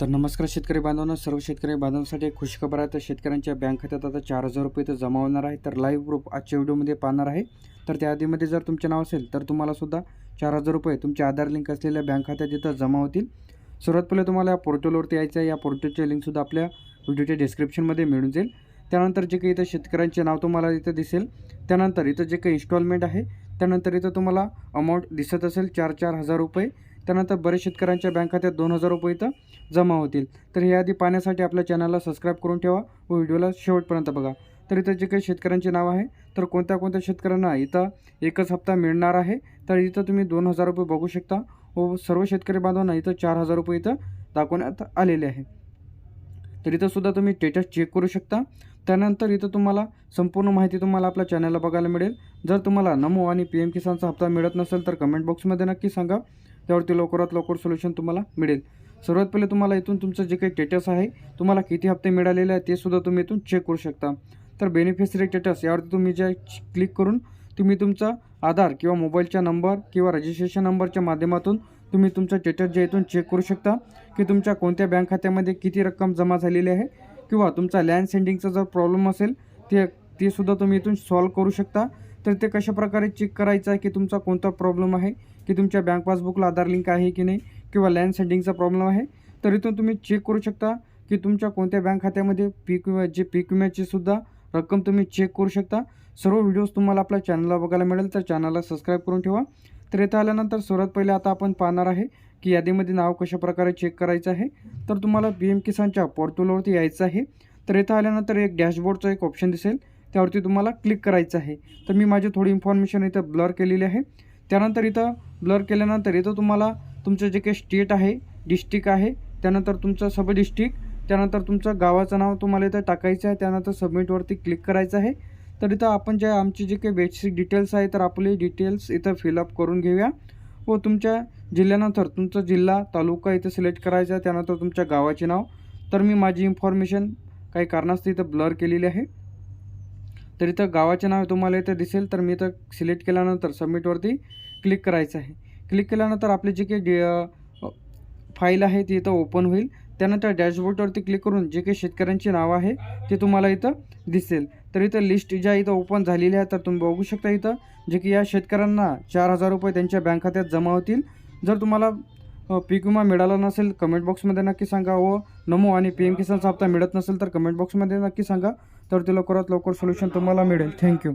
तर नमस्कार शेतकरी बांधवांना सर्व शेतकरी बांधवांसाठी एक खुशखबर आहे. तर शेतकऱ्यांच्या बँक खात्यात आता चार हजार रुपये तर जमा होणार आहे. तर लाईव्ह प्रूफ आजच्या व्हिडिओमध्ये पाहणार आहे. तर त्या आधीमध्ये जर तुमचे नाव असेल तर तुम्हाला सुद्धा चार हजार रुपये तुमचे आधार लिंक असलेल्या बँक खात्यात इथं जमा होतील. सर्वात पहिले तुम्हाला या पोर्टलवरती यायचं आहे. या पोर्टलचे लिंकसुद्धा आपल्या व्हिडिओच्या डिस्क्रिप्शनमध्ये मिळून जाईल. त्यानंतर जे काही इथं शेतकऱ्यांचे नाव तुम्हाला इथं दिसेल त्यानंतर इथं जे काही इन्स्टॉलमेंट आहे त्यानंतर इथं तुम्हाला अमाऊंट दिसत असेल चार चार हजार रुपये. त्यानंतर बरेच शेतकऱ्यांच्या बँक खात्यात दोन हजार रुपये इथं जमा होतील. तर हे आधी पाहण्यासाठी आपल्या चॅनलला सबस्क्राईब करून ठेवा व व्हिडिओला शेवटपर्यंत बघा. तर इथं जे काही शेतकऱ्यांचे नाव आहे तर कोणत्या कोणत्या शेतकऱ्यांना इथं एकच हप्ता मिळणार आहे तर इथं तुम्ही दोन हजार रुपये बघू शकता व सर्व शेतकरी बांधवांना इथं चार हजार रुपये इथं दाखवण्यात आलेले आहे. तर इथंसुद्धा तुम्ही स्टेटस चेक करू शकता. त्यानंतर इथं तुम्हाला संपूर्ण माहिती तुम्हाला आपल्या चॅनलला बघायला मिळेल. जर तुम्हाला नमो आणि पी एम किसानचा हप्ता मिळत नसेल तर कमेंट बॉक्समध्ये नक्की सांगा. त्यावरती लवकरात लवकर सोल्युशन तुम्हाला मिळेल. सर्वात पहिले तुम्हाला इथून तुमचं जे काही स्टेटस आहे तुम्हाला किती हप्ते मिळालेले आहे ते सुद्धा तुम्ही इथून चेक करू शकता. तर बेनिफिशरी स्टेटस यावरती तुम्ही जे क्लिक करून तुम्ही तुमचा आधार किंवा मोबाईलचा नंबर किंवा रजिस्ट्रेशन नंबरच्या माध्यमातून तुम्ही तुमचं स्टेटस जे इथून चेक करू शकता. की तुमच्या कोणत्या बँक खात्यामध्ये किती रक्कम जमा झालेली आहे किंवा तुमचा लँड सेंडिंगचा जर प्रॉब्लेम असेल ते ते सुद्धा तुम्ही इथून सॉल्व करू शकता. तर ते कशा प्रकारे चेक करायचं आहे की तुमचा कोणता प्रॉब्लेम आहे? की तुमच्या बँक पासबुकला आधार लिंक आहे की नाही? किंवा लँड सेंडिंगचा प्रॉब्लेम आहे? तर इथून तुम्ही चेक करू शकता की तुमच्या कोणत्या बँक खात्यामध्ये पीक विमा जे पीक विम्याची सुद्धा रक्कम तुम्ही चेक करू शकता. सर्व व्हिडिओज तुम्हाला आपल्या चॅनलला बघायला मिळेल तर चॅनलला सबस्क्राईब करून ठेवा. तर येथे आल्यानंतर सर्वात पहिले आता आपण पाहणार आहे की यादीमध्ये नाव कशाप्रकारे चेक करायचं आहे. तर तुम्हाला पी एम किसानच्या पोर्टलवरती यायचं आहे. तर येथे आल्यानंतर एक डॅशबोर्डचा एक ऑप्शन दिसेल. त्यावरती तुम्हाला क्लिक करायचं आहे. तर मी माझी थोडी इन्फॉर्मेशन इथं ब्लर केलेली आहे. त्यानंतर इथं ब्लर केल्यानंतर इथं तुम्हाला तुमचं जे काही स्टेट आहे डिस्ट्रिक्ट आहे त्यानंतर तुमचं सब डिस्ट्रिक्ट त्यानंतर तुमचं गावाचं नाव तुम्हाला इथं टाकायचं आहे. त्यानंतर सबमिटवरती क्लिक करायचं आहे. तर इथं आपण जे आमचे जे काही बेसिक डिटेल्स आहे तर आपले डिटेल्स इथं फिलअप करून घेऊया. व तुमच्या जिल्ह्यानंतर तुमचा जिल्हा तालुका इथं सिलेक्ट करायचा आहे. त्यानंतर तुमच्या गावाचे नाव. तर मी माझी इन्फॉर्मेशन काही कारणास्तव इथं ब्लर केलेली आहे. तर इथं गावाचे नाव तुम्हाला इथं दिसेल तर मी इथं सिलेक्ट केल्यानंतर सबमिटवरती क्लिक करायचं आहे. क्लिक केल्यानंतर आपली जी काही डे फाईल आहे ती इथं ओपन होईल. त्यानंतर डॅशबोर्डवरती क्लिक करून जे काही शेतकऱ्यांची नावं आहे ते तुम्हाला इथं दिसेल. तर इथं लिस्ट ज्या इथं ओपन झालेली आहे तर तुम्ही बघू शकता इथं जे की या शेतकऱ्यांना चार हजार रुपये त्यांच्या बँक खात्यात जमा होतील. जर तुम्हाला पीक विमा मिळाला नसेल कमेंट बॉक्समध्ये नक्की सांगा. व नमो आणि पी एम किसानचा हप्ता मिळत नसेल तर कमेंट बॉक्समध्ये नक्की सांगा. तर ते लवकरात लवकर सोल्युशन तुम्हाला मिळेल. थँक्यू